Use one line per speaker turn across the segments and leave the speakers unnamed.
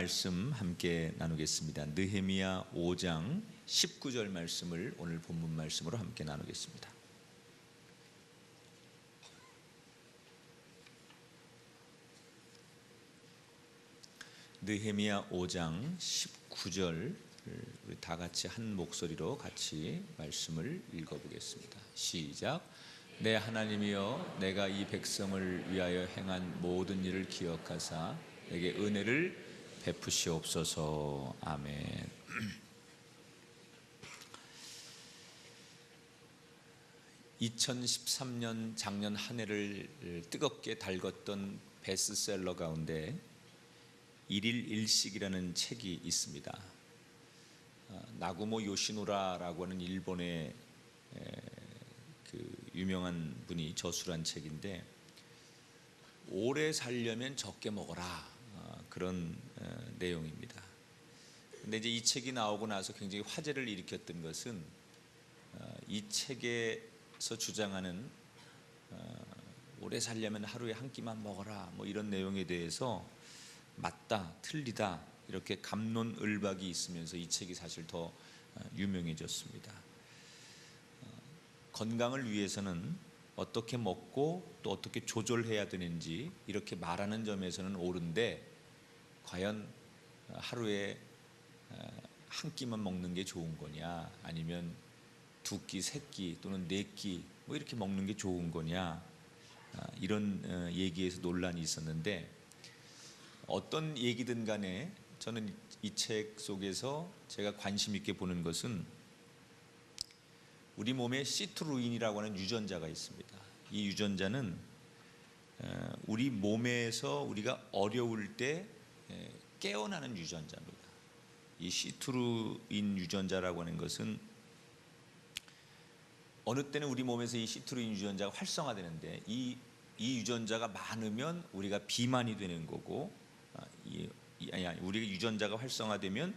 말씀 함께 나누겠습니다. 느헤미야 5장 19절 말씀을 오늘 본문 말씀으로 함께 나누겠습니다. 느헤미야 5장 19절 우리 다 같이 한 목소리로 같이 말씀을 읽어 보겠습니다. 시작. 내 하나님이여 내가 이 백성을 위하여 행한 모든 일을 기억하사 내게 은혜를 베푸시옵소서. 아멘. (2013년) 작년 한 해를 뜨겁게 달궜던 베스트셀러 가운데 일일 일식이라는 책이 있습니다. 아, 나구모 요시노라라고 하는 일본의 그 유명한 분이 저술한 책인데 오래 살려면 적게 먹어라 아, 그런 어, 내용입니다. 근데 이제 이 책이 나오고 나서 굉장히 화제를 일으켰던 것은 어, 이 책에서 주장하는 어, 오래 살려면 하루에 한 끼만 먹어라 뭐 이런 내용에 대해서 맞다 틀리다 이렇게 감론을박이 있으면서 이 책이 사실 더 유명해졌습니다. 건강을 위해서는 어떻게 먹고 또 어떻게 조절해야 되는지 이렇게 말하는 점에서는 옳은데 과연 하루에 한 끼만 먹는 게 좋은 거냐 아니면 두 끼, 세 끼 또는 네 끼 뭐 이렇게 먹는 게 좋은 거냐 이런 얘기에서 논란이 있었는데 어떤 얘기든 간에 저는 이 책 속에서 제가 관심 있게 보는 것은 우리 몸에 시트루인이라고 하는 유전자가 있습니다. 이 유전자는 우리 몸에서 우리가 어려울 때 깨어나는 유전자입니다. 이 시트루인 유전자라고 하는 것은 어느 때는 우리 몸에서 이 시트루인 유전자가 활성화되는데 이, 이 유전자가 많으면 우리가 비만이 되는 거고 아, 이, 아니, 아니, 우리 유전자가 활성화되면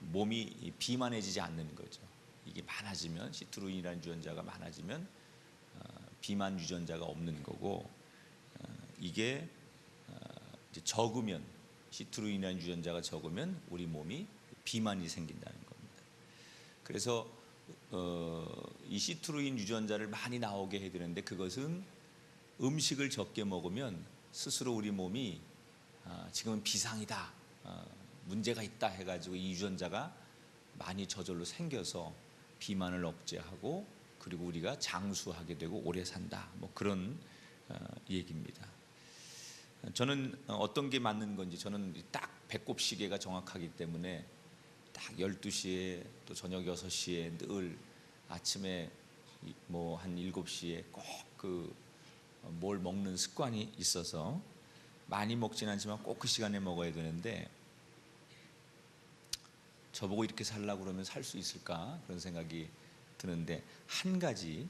몸이 비만해지지 않는 거죠. 이게 많아지면 시트루인이라는 유전자가 많아지면 어, 비만 유전자가 없는 거고 어, 이게 적으면 시트루인이라는 유전자가 적으면 우리 몸이 비만이 생긴다는 겁니다. 그래서 어, 이 시트루인 유전자를 많이 나오게 해야 되는데 그것은 음식을 적게 먹으면 스스로 우리 몸이 아, 지금은 비상이다, 아, 문제가 있다 해가지고 이 유전자가 많이 저절로 생겨서 비만을 억제하고 그리고 우리가 장수하게 되고 오래 산다. 뭐 그런 어, 얘기입니다. 저는 어떤 게 맞는 건지 저는 딱 배꼽 시계가 정확하기 때문에 딱 12시에 또 저녁 6시에 늘 아침에 뭐 한 7시에 꼭 그 뭘 먹는 습관이 있어서 많이 먹진 않지만 꼭 그 시간에 먹어야 되는데 저보고 이렇게 살라고 그러면 살 수 있을까 그런 생각이 드는데 한 가지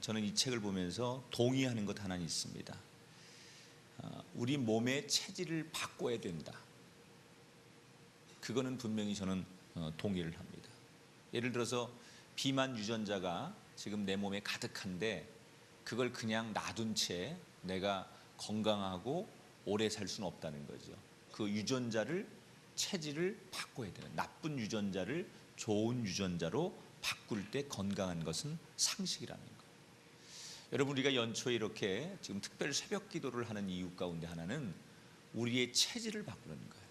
저는 이 책을 보면서 동의하는 것 하나 있습니다. 아, 우리 몸의 체질을 바꿔야 된다. 그거는 분명히 저는 어, 동의를 합니다. 예를 들어서 비만 유전자가 지금 내 몸에 가득한데 그걸 그냥 놔둔 채 내가 건강하고 오래 살 수는 없다는 거죠. 그 유전자를 체질을 바꿔야 되는 나쁜 유전자를 좋은 유전자로 바꿀 때 건강한 것은 상식이라는 거. 여러분 우리가 연초에 이렇게 지금 특별 새벽 기도를 하는 이유 가운데 하나는 우리의 체질을 바꾸는 거예요.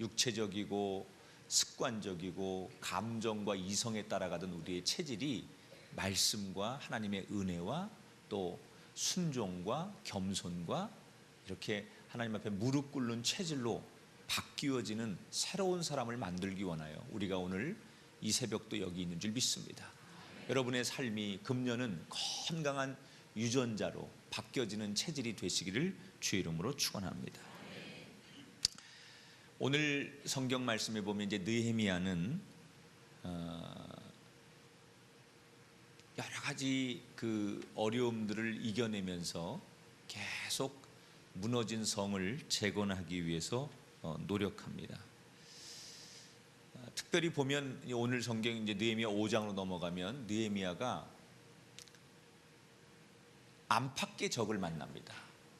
육체적이고 습관적이고 감정과 이성에 따라가던 우리의 체질이 말씀과 하나님의 은혜와 또 순종과 겸손과 이렇게 하나님 앞에 무릎 꿇는 체질로 바뀌어지는 새로운 사람을 만들기 원하여 우리가 오늘 이 새벽도 여기 있는 줄 믿습니다. 여러분의 삶이 금년은 건강한 유전자로 바뀌어지는 체질이 되시기를 주의 이름으로 축원합니다. 오늘 성경 말씀에 보면 이제 느헤미야는 어, 여러 가지 그 어려움들을 이겨내면서 계속 무너진 성을 재건하기 위해서 어, 노력합니다. 어, 특별히 보면 오늘 성경 이제 느헤미야 5장으로 넘어가면 느헤미야가 안팎의 적을 만납니다.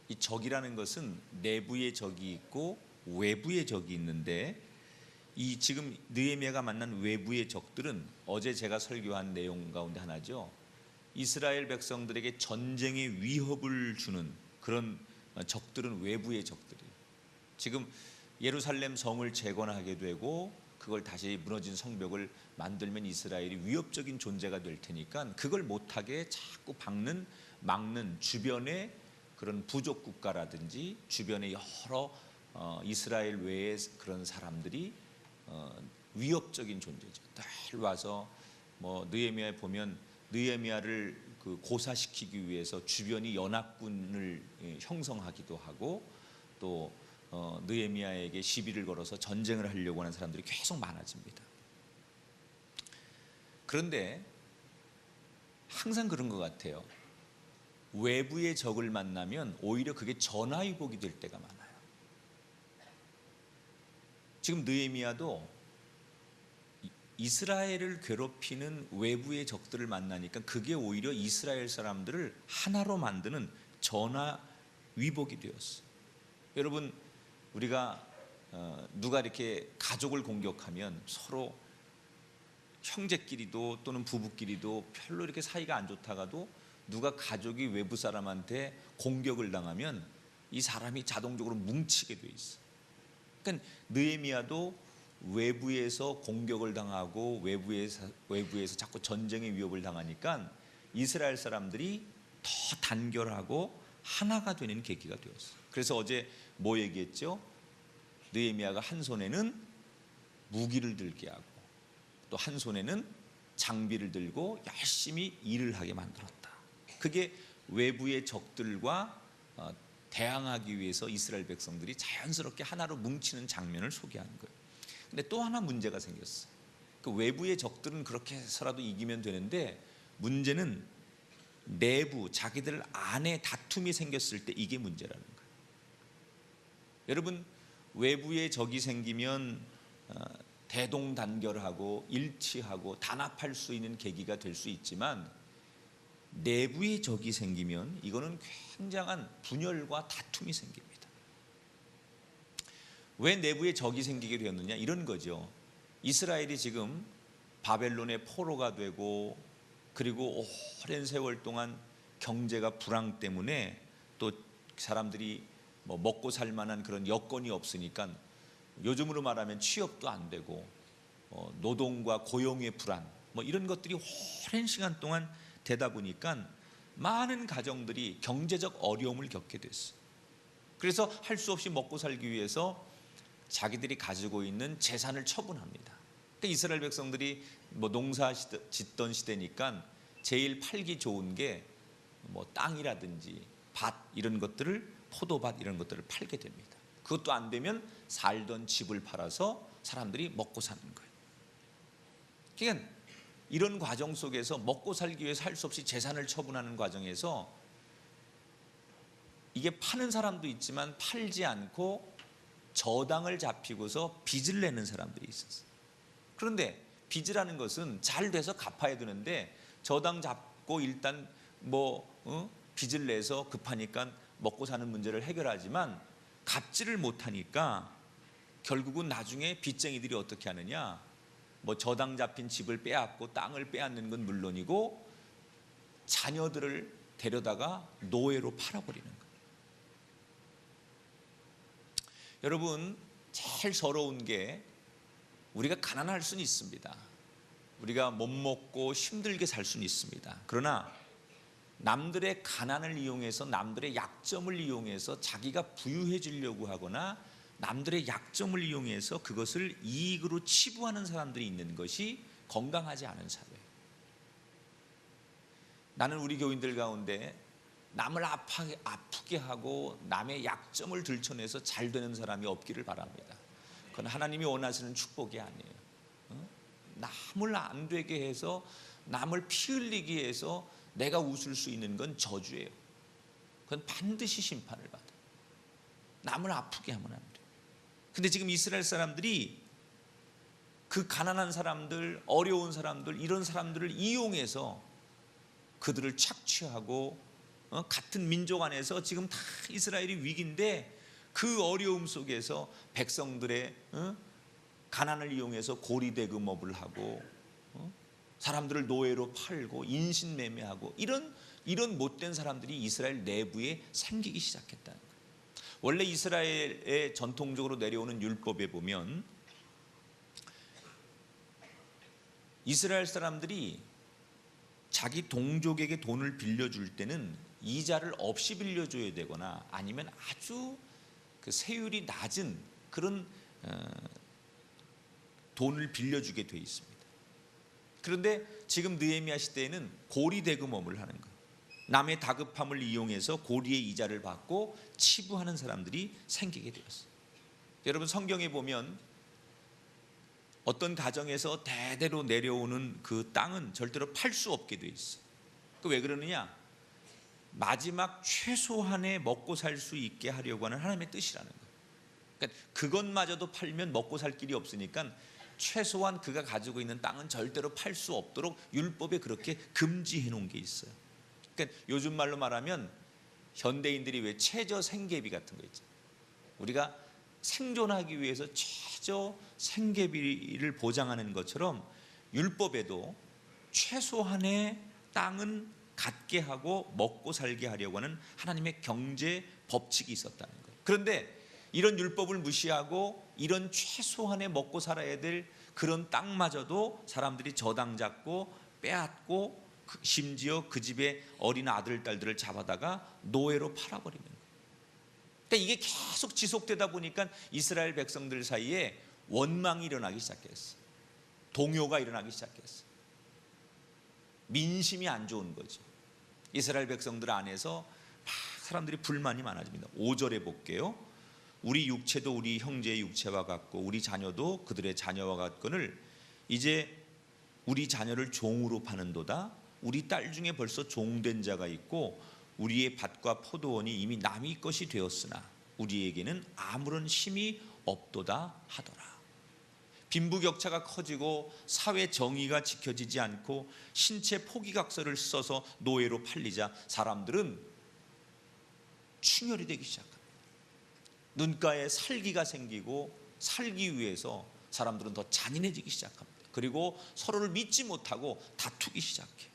이 적이라는 것은 내부의 적이 있고 외부의 적이 있는데 이 지금 느헤미야가 만난 외부의 적들은 어제 제가 설교한 내용 가운데 하나죠. 이스라엘 백성들에게 전쟁의 위협을 주는 그런 적들은 외부의 적들이에요. 지금 예루살렘 성을 재건하게 되고 그걸 다시 무너진 성벽을 만들면 이스라엘이 위협적인 존재가 될 테니까 그걸 못하게 자꾸 박는 막는 주변의 그런 부족 국가라든지 주변의 여러 어, 이스라엘 외의 그런 사람들이 어, 위협적인 존재죠. 늘 와서 뭐 느헤미야에 보면 느헤미야를 그 고사시키기 위해서 주변이 연합군을 예, 형성하기도 하고 또 어, 느헤미야에게 시비를 걸어서 전쟁을 하려고 하는 사람들이 계속 많아집니다. 그런데 항상 그런 것 같아요. 외부의 적을 만나면 오히려 그게 전화위복이 될 때가 많아요. 지금 느헤미야도 이- 이스라엘을 괴롭히는 외부의 적들을 만나니까 그게 오히려 이스라엘 사람들을 하나로 만드는 전화 위복이 되었어. 여러분 우리가 어, 누가 이렇게 가족을 공격하면 서로 형제끼리도 또는 부부끼리도 별로 이렇게 사이가 안 좋다가도 누가 가족이 외부 사람한테 공격을 당하면 이 사람이 자동적으로 뭉치게 돼 있어. 그러니까 느헤미야도 외부에서 공격을 당하고 외부에서 외부에서 자꾸 전쟁의 위협을 당하니까 이스라엘 사람들이 더 단결하고 하나가 되는 계기가 되었어. 그래서 어제 뭐 얘기했죠? 느헤미야가 한 손에는 무기를 들게 하고 또 한 손에는 장비를 들고 열심히 일을 하게 만들었다. 그게 외부의 적들과 어, 대항하기 위해서 이스라엘 백성들이 자연스럽게 하나로 뭉치는 장면을 소개하는 거예요. 근데 또 하나 문제가 생겼어. 그 외부의 적들은 그렇게 해서라도 이기면 되는데 문제는 내부 자기들 안에 다툼이 생겼을 때 이게 문제라는 거예요. 여러분 외부의 적이 생기면 어, 대동단결하고 일치하고 단합할 수 있는 계기가 될 수 있지만 내부의 적이 생기면 이거는 굉장한 분열과 다툼이 생깁니다. 왜 내부의 적이 생기게 되었느냐 이런 거죠. 이스라엘이 지금 바벨론의 포로가 되고 그리고 오랜 세월 동안 경제가 불황 때문에 또 사람들이 뭐 먹고 살 만한 그런 여건이 없으니까 요즘으로 말하면 취업도 안 되고 어, 노동과 고용의 불안 뭐 이런 것들이 오랜 시간 동안 되다 보니까 많은 가정들이 경제적 어려움을 겪게 됐어. 그래서 할 수 없이 먹고 살기 위해서 자기들이 가지고 있는 재산을 처분합니다. 그러니까 이스라엘 백성들이 뭐 농사 짓던 시대니까 제일 팔기 좋은 게 뭐 땅이라든지 밭 이런 것들을 포도밭 이런 것들을 팔게 됩니다. 그것도 안 되면 살던 집을 팔아서 사람들이 먹고 사는 거예요. 그러니까 이런 과정 속에서 먹고 살기 위해서 할 수 없이 재산을 처분하는 과정에서 이게 파는 사람도 있지만 팔지 않고 저당을 잡히고서 빚을 내는 사람들이 있었어요. 그런데 빚이라는 것은 잘 돼서 갚아야 되는데 저당 잡고 일단 뭐 어? 빚을 내서 급하니까 먹고 사는 문제를 해결하지만 갚지를 못하니까 결국은 나중에 빚쟁이들이 어떻게 하느냐 뭐 저당 잡힌 집을 빼앗고 땅을 빼앗는 건 물론이고 자녀들을 데려다가 노예로 팔아버리는 거예요. 여러분 제일 서러운 게 우리가 가난할 수는 있습니다. 우리가 못 먹고 힘들게 살 수는 있습니다. 그러나 남들의 가난을 이용해서 남들의 약점을 이용해서 자기가 부유해지려고 하거나 남들의 약점을 이용해서 그것을 이익으로 치부하는 사람들이 있는 것이 건강하지 않은 사회예요. 나는 우리 교인들 가운데 남을 아프게 하고 남의 약점을 들춰내서 잘 되는 사람이 없기를 바랍니다. 그건 하나님이 원하시는 축복이 아니에요. 어? 남을 안 되게 해서 남을 피 흘리게 해서 내가 웃을 수 있는 건 저주예요. 그건 반드시 심판을 받아. 남을 아프게 하면 안 돼. 근데 지금 이스라엘 사람들이 그 가난한 사람들, 어려운 사람들, 이런 사람들을 이용해서 그들을 착취하고 어, 같은 민족 안에서 지금 다 이스라엘이 위기인데 그 어려움 속에서 백성들의 어, 가난을 이용해서 고리대금업을 하고 어, 사람들을 노예로 팔고 인신매매하고 이런 이런 못된 사람들이 이스라엘 내부에 생기기 시작했다는 거예요. 원래 이스라엘의 전통적으로 내려오는 율법에 보면 이스라엘 사람들이 자기 동족에게 돈을 빌려줄 때는 이자를 없이 빌려줘야 되거나 아니면 아주 그 세율이 낮은 그런 어, 돈을 빌려주게 돼 있습니다. 그런데 지금 느헤미야 시대에는 고리 대금업을 하는 거예요. 남의 다급함을 이용해서 고리의 이자를 받고 치부하는 사람들이 생기게 되었어요. 여러분 성경에 보면 어떤 가정에서 대대로 내려오는 그 땅은 절대로 팔 수 없게 돼 있어. 그왜 그러느냐? 마지막 최소한의 먹고 살 수 있게 하려고 하는 하나님의 뜻이라는 거예요. 그러니까 그것마저도 팔면 먹고 살 길이 없으니까 최소한 그가 가지고 있는 땅은 절대로 팔 수 없도록 율법에 그렇게 금지해 놓은 게 있어요. 그러니까 요즘 말로 말하면 현대인들이 왜 최저 생계비 같은 거 있죠. 우리가 생존하기 위해서 최저 생계비를 보장하는 것처럼 율법에도 최소한의 땅은 갖게 하고 먹고 살게 하려고 하는 하나님의 경제 법칙이 있었다는 거예요. 그런데 이런 율법을 무시하고 이런 최소한의 먹고 살아야 될 그런 땅마저도 사람들이 저당 잡고 빼앗고 그- 심지어 그 집의 어린 아들 딸들을 잡아다가 노예로 팔아버리는 거예요. 그러니까 이게 계속 지속되다 보니까 이스라엘 백성들 사이에 원망이 일어나기 시작했어. 동요가 일어나기 시작했어. 민심이 안 좋은 거죠. 이스라엘 백성들 안에서 막 사람들이 불만이 많아집니다. 5절에 볼게요. 우리 육체도 우리 형제의 육체와 같고 우리 자녀도 그들의 자녀와 같거늘 이제 우리 자녀를 종으로 파는도다. 우리 딸 중에 벌써 종된 자가 있고 우리의 밭과 포도원이 이미 남의 것이 되었으나 우리에게는 아무런 힘이 없도다 하더라. 빈부격차가 커지고 사회 정의가 지켜지지 않고 신체 포기각서를 써서 노예로 팔리자 사람들은 충혈이 되기 시작합니다. 눈가에 살기가 생기고 살기 위해서 사람들은 더 잔인해지기 시작합니다. 그리고 서로를 믿지 못하고 다투기 시작해.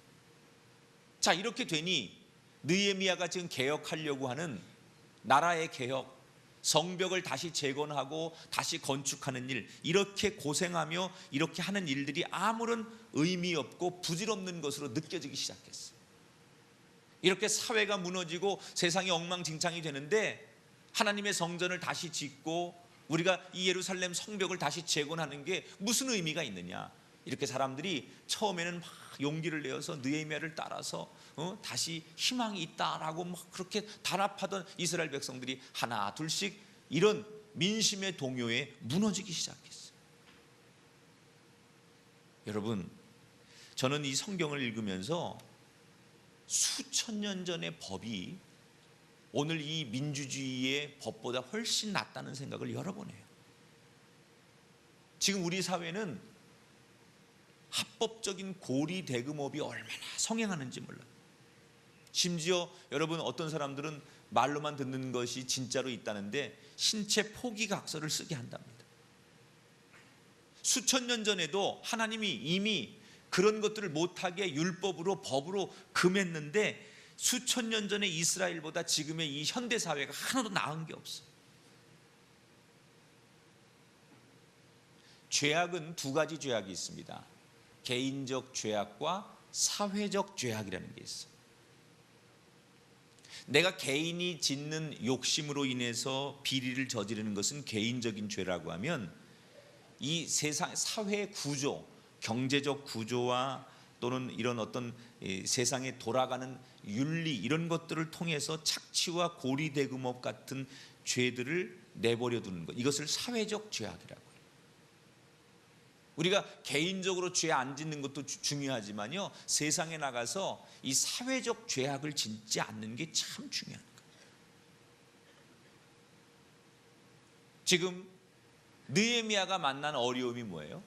자 이렇게 되니 느헤미야가 지금 개혁하려고 하는 나라의 개혁, 성벽을 다시 재건하고 다시 건축하는 일 이렇게 고생하며 이렇게 하는 일들이 아무런 의미 없고 부질없는 것으로 느껴지기 시작했어. 이렇게 사회가 무너지고 세상이 엉망진창이 되는데 하나님의 성전을 다시 짓고 우리가 이 예루살렘 성벽을 다시 재건하는 게 무슨 의미가 있느냐? 이렇게 사람들이 처음에는 막 용기를 내어서 느헤미야를 따라서 어? 다시 희망이 있다라고 막 그렇게 단합하던 이스라엘 백성들이 하나 둘씩 이런 민심의 동요에 무너지기 시작했어요. 여러분, 저는 이 성경을 읽으면서 수천 년 전의 법이 오늘 이 민주주의의 법보다 훨씬 낫다는 생각을 여러 번 해요. 지금 우리 사회는 합법적인 고리 대금업이 얼마나 성행하는지 몰라요. 심지어 여러분 어떤 사람들은 말로만 듣는 것이 진짜로 있다는데 신체 포기 각서를 쓰게 한답니다. 수천 년 전에도 하나님이 이미 그런 것들을 못하게 율법으로 법으로 금했는데 수천 년 전의 이스라엘보다 지금의 이 현대 사회가 하나도 나은 게 없어. 죄악은 두 가지 죄악이 있습니다. 개인적 죄악과 사회적 죄악이라는 게 있어. 내가 개인이 짓는 욕심으로 인해서 비리를 저지르는 것은 개인적인 죄라고 하면 이 세상 사회 구조, 경제적 구조와 또는 이런 어떤 세상에 돌아가는 윤리 이런 것들을 통해서 착취와 고리 대금업 같은 죄들을 내버려 두는 것 이것을 사회적 죄악이라고 해요. 우리가 개인적으로 죄 안 짓는 것도 주- 중요하지만요 세상에 나가서 이 사회적 죄악을 짓지 않는 게 참 중요한 거예요. 지금 느헤미야가 만난 어려움이 뭐예요?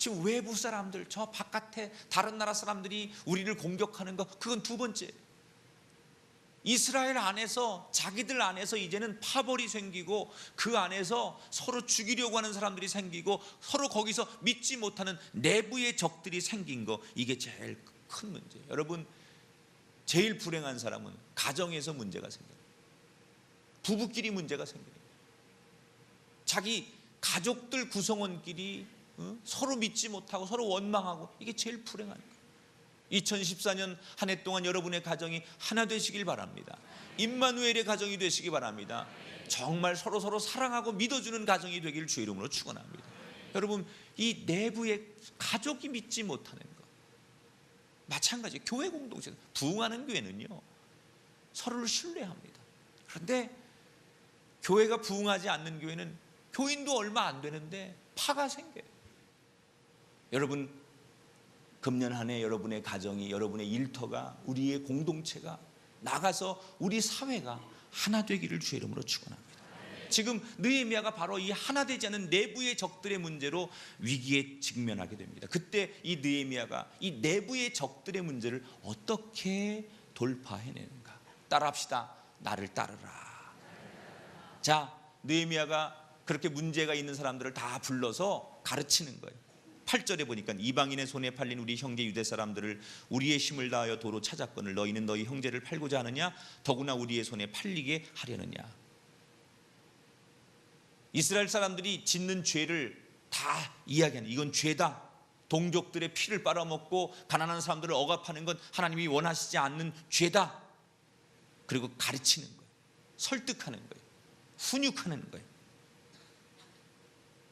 지금 외부 사람들, 저 바깥에 다른 나라 사람들이 우리를 공격하는 거, 그건 두 번째. 이스라엘 안에서 자기들 안에서 이제는 파벌이 생기고 그 안에서 서로 죽이려고 하는 사람들이 생기고 서로 거기서 믿지 못하는 내부의 적들이 생긴 거 이게 제일 큰 문제. 여러분 제일 불행한 사람은 가정에서 문제가 생겨요. 부부끼리 문제가 생겨요. 자기 가족들 구성원끼리 어? 서로 믿지 못하고 서로 원망하고 이게 제일 불행한 거예요. 2014년 한 해 동안 여러분의 가정이 하나 되시길 바랍니다. 임마누엘의 가정이 되시기 바랍니다. 정말 서로 서로 사랑하고 믿어주는 가정이 되기를 주의 이름으로 축원합니다. 여러분 이 내부의 가족이 믿지 못하는 것 마찬가지 교회 공동체 부흥하는 교회는요 서로를 신뢰합니다. 그런데 교회가 부흥하지 않는 교회는 교인도 얼마 안 되는데 파가 생겨요. 여러분 금년 한 해 여러분의 가정이 여러분의 일터가 우리의 공동체가 나가서 우리 사회가 하나 되기를 주의 이름으로 축원합니다. 지금 느헤미야가 바로 이 하나 되지 않은 내부의 적들의 문제로 위기에 직면하게 됩니다. 그때 이 느헤미야가 이 내부의 적들의 문제를 어떻게 돌파해내는가? 따라합시다. 나를 따르라. 자, 느헤미야가 그렇게 문제가 있는 사람들을 다 불러서 가르치는 거예요. 8절에 보니까 이방인의 손에 팔린 우리 형제 유대 사람들을 우리의 힘을 다하여 도로 찾았거늘 너희는 너희 형제를 팔고자 하느냐? 더구나 우리의 손에 팔리게 하려느냐? 이스라엘 사람들이 짓는 죄를 다 이야기하는 이건 죄다. 동족들의 피를 빨아먹고 가난한 사람들을 억압하는 건 하나님이 원하시지 않는 죄다. 그리고 가르치는 거예요. 설득하는 거예요. 훈육하는 거예요.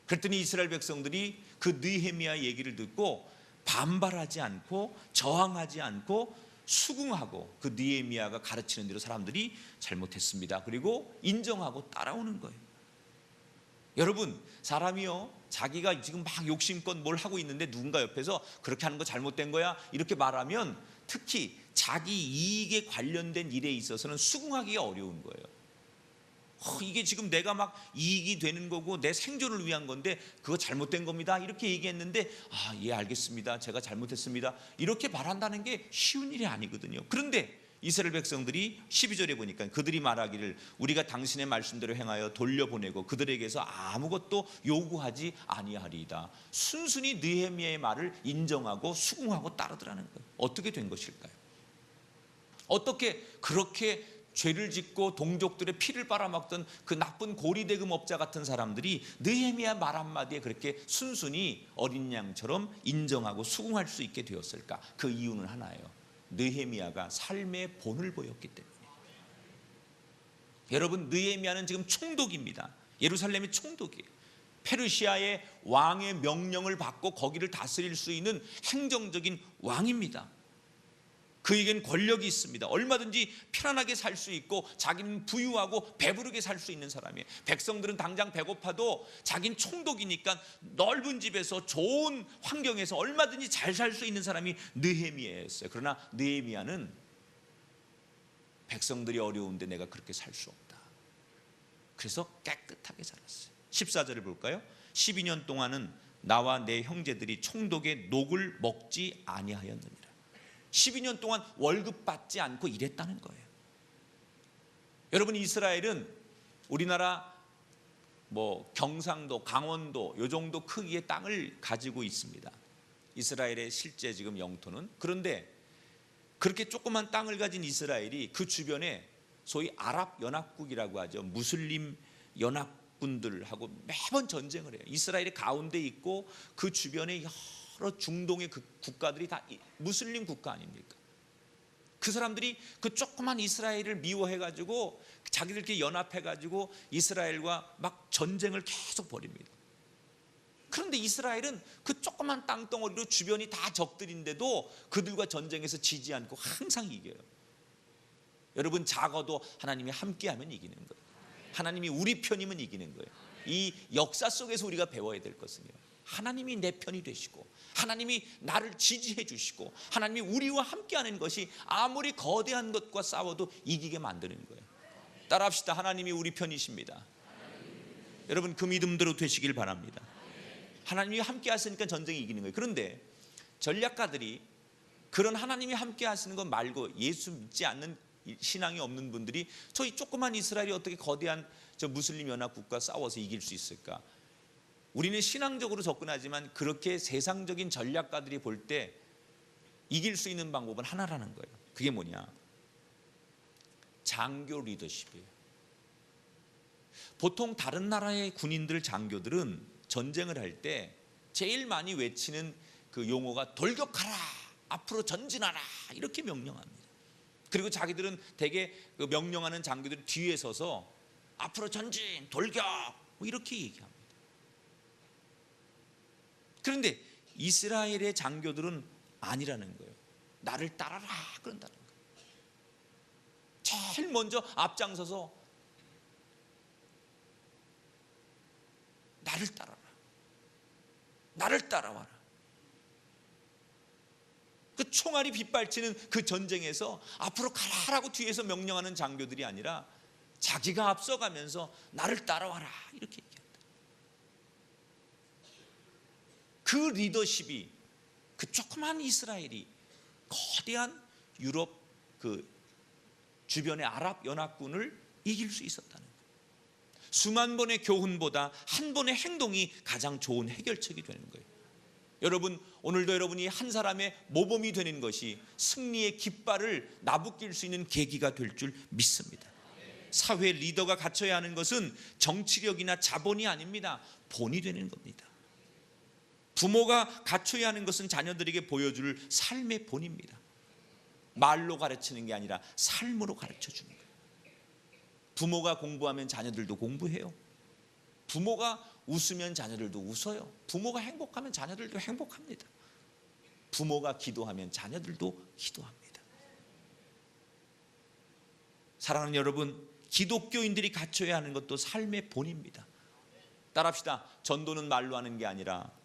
그랬더니 이스라엘 백성들이 그 느헤미야 얘기를 듣고 반발하지 않고 저항하지 않고 수긍하고 그 느헤미야가 가르치는 대로 사람들이 잘못했습니다. 그리고 인정하고 따라오는 거예요. 여러분 사람이요 자기가 지금 막 욕심껏 뭘 하고 있는데 누군가 옆에서 그렇게 하는 거 잘못된 거야 이렇게 말하면 특히 자기 이익에 관련된 일에 있어서는 수긍하기가 어려운 거예요. 어, 이게 지금 내가 막 이익이 되는 거고 내 생존을 위한 건데 그거 잘못된 겁니다. 이렇게 얘기했는데 아, 예, 알겠습니다. 제가 잘못했습니다. 이렇게 말한다는 게 쉬운 일이 아니거든요. 그런데 이스라엘 백성들이 12절에 보니까 그들이 말하기를 우리가 당신의 말씀대로 행하여 돌려보내고 그들에게서 아무것도 요구하지 아니하리이다. 순순히 느헤미야의 말을 인정하고 수긍하고 따르더라는 거예요. 어떻게 된 것일까요? 어떻게 그렇게 죄를 짓고 동족들의 피를 빨아먹던 그 나쁜 고리대금업자 같은 사람들이 느헤미야 말 한마디에 그렇게 순순히 어린 양처럼 인정하고 수긍할 수 있게 되었을까? 그 이유는 하나예요. 느헤미야가 삶의 본을 보였기 때문에. 여러분 느헤미야는 지금 총독입니다. 예루살렘이 총독이에요. 페르시아의 왕의 명령을 받고 거기를 다스릴 수 있는 행정적인 왕입니다. 그에겐 권력이 있습니다. 얼마든지 편안하게 살 수 있고 자기는 부유하고 배부르게 살 수 있는 사람이에요. 백성들은 당장 배고파도 자기는 총독이니까 넓은 집에서 좋은 환경에서 얼마든지 잘 살 수 있는 사람이 느헤미야였어요. 그러나 느헤미야는 백성들이 어려운데 내가 그렇게 살 수 없다. 그래서 깨끗하게 살았어요. 14절을 볼까요? 12년 동안은 나와 내 형제들이 총독의 녹을 먹지 아니하였느니라. 12년 동안 월급 받지 않고 일했다는 거예요. 여러분 이스라엘은 우리나라 뭐 경상도, 강원도 요 정도 크기의 땅을 가지고 있습니다. 이스라엘의 실제 지금 영토는 그런데 그렇게 조그만 땅을 가진 이스라엘이 그 주변에 소위 아랍 연합국이라고 하죠. 무슬림 연합군들하고 매번 전쟁을 해요. 이스라엘이 가운데 있고 그 주변에 여러 중동의 그 국가들이 다 무슬림 국가 아닙니까? 그 사람들이 그 조그만 이스라엘을 미워해가지고 자기들끼리 연합해가지고 이스라엘과 막 전쟁을 계속 벌입니다. 그런데 이스라엘은 그 조그만 땅덩어리로 주변이 다 적들인데도 그들과 전쟁에서 지지 않고 항상 이겨요. 여러분 작아도 하나님이 함께하면 이기는 거예요. 하나님이 우리 편이면 이기는 거예요. 이 역사 속에서 우리가 배워야 될 것은요. 하나님이 내 편이 되시고 하나님이 나를 지지해 주시고 하나님이 우리와 함께하는 것이 아무리 거대한 것과 싸워도 이기게 만드는 거예요. 따라합시다. 하나님이 우리 편이십니다. 여러분 그 믿음대로 되시길 바랍니다. 하나님이 함께 하시니까 전쟁이 이기는 거예요. 그런데 전략가들이 그런 하나님이 함께 하시는 것 말고 예수 믿지 않는 신앙이 없는 분들이 저희 조그만 이스라엘이 어떻게 거대한 저 무슬림 연합 국가 싸워서 이길 수 있을까? 우리는 신앙적으로 접근하지만 그렇게 세상적인 전략가들이 볼 때 이길 수 있는 방법은 하나라는 거예요. 그게 뭐냐? 장교 리더십이에요. 보통 다른 나라의 군인들 장교들은 전쟁을 할 때 제일 많이 외치는 그 용어가 돌격하라, 앞으로 전진하라 이렇게 명령합니다. 그리고 자기들은 대개 그 명령하는 장교들 뒤에 서서 앞으로 전진, 돌격 뭐 이렇게 얘기합니다. 그런데 이스라엘의 장교들은 아니라는 거예요. 나를 따라라 그런다는 거예요. 제일 먼저 앞장서서 나를 따라라. 나를 따라와라. 그 총알이 빗발치는 그 전쟁에서 앞으로 가라라고 뒤에서 명령하는 장교들이 아니라 자기가 앞서가면서 나를 따라와라 이렇게 얘기한다. 그 리더십이 그 조그만 이스라엘이 거대한 유럽 그 주변의 아랍 연합군을 이길 수 있었다는 거예요. 수만 번의 교훈보다 한 번의 행동이 가장 좋은 해결책이 되는 거예요. 여러분 오늘도 여러분이 한 사람의 모범이 되는 것이 승리의 깃발을 나부낄 수 있는 계기가 될 줄 믿습니다. 사회 리더가 갖춰야 하는 것은 정치력이나 자본이 아닙니다. 본이 되는 겁니다. 부모가 갖춰야 하는 것은 자녀들에게 보여줄 삶의 본입니다. 말로 가르치는 게 아니라 삶으로 가르쳐 주는 거예요. 부모가 공부하면 자녀들도 공부해요. 부모가 웃으면 자녀들도 웃어요. 부모가 행복하면 자녀들도 행복합니다. 부모가 기도하면 자녀들도 기도합니다. 사랑하는 여러분, 기독교인들이 갖춰야 하는 것도 삶의 본입니다. 따라합시다. 전도는 말로 하는 게 아니라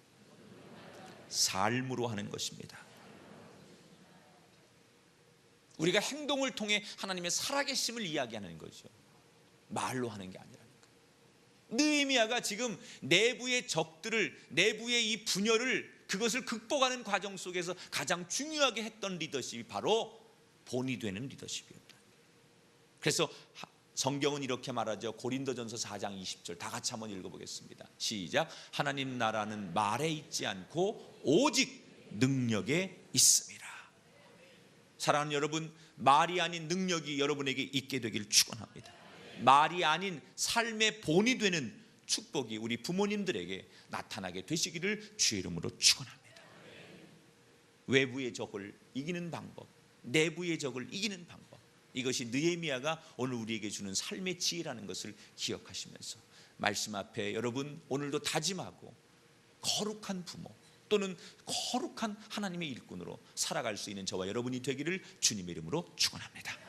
삶으로 하는 것입니다. 우리가 행동을 통해 하나님의 살아계심을 이야기하는 거죠. 말로 하는 게 거예요. 느헤미야가 지금 내부의 적들을 내부의 이 분열을 그것을 극복하는 과정 속에서 가장 중요하게 했던 리더십이 바로 본이 되는 리더십이었다. 그래서 성경은 이렇게 말하죠. 고린도전서 4장 20절 다 같이 한번 읽어보겠습니다. 시작. 하나님 나라는 말에 있지 않고 오직 능력에 있습니다. 사랑하는 여러분, 말이 아닌 능력이 여러분에게 있게 되길 축원합니다. 말이 아닌 삶의 본이 되는 축복이 우리 부모님들에게 나타나게 되시기를 주의 이름으로 축원합니다. 외부의 적을 이기는 방법, 내부의 적을 이기는 방법. 이것이 느헤미야가 오늘 우리에게 주는 삶의 지혜라는 것을 기억하시면서 말씀 앞에 여러분 오늘도 다짐하고 거룩한 부모 또는 거룩한 하나님의 일꾼으로 살아갈 수 있는 저와 여러분이 되기를 주님의 이름으로 축원합니다.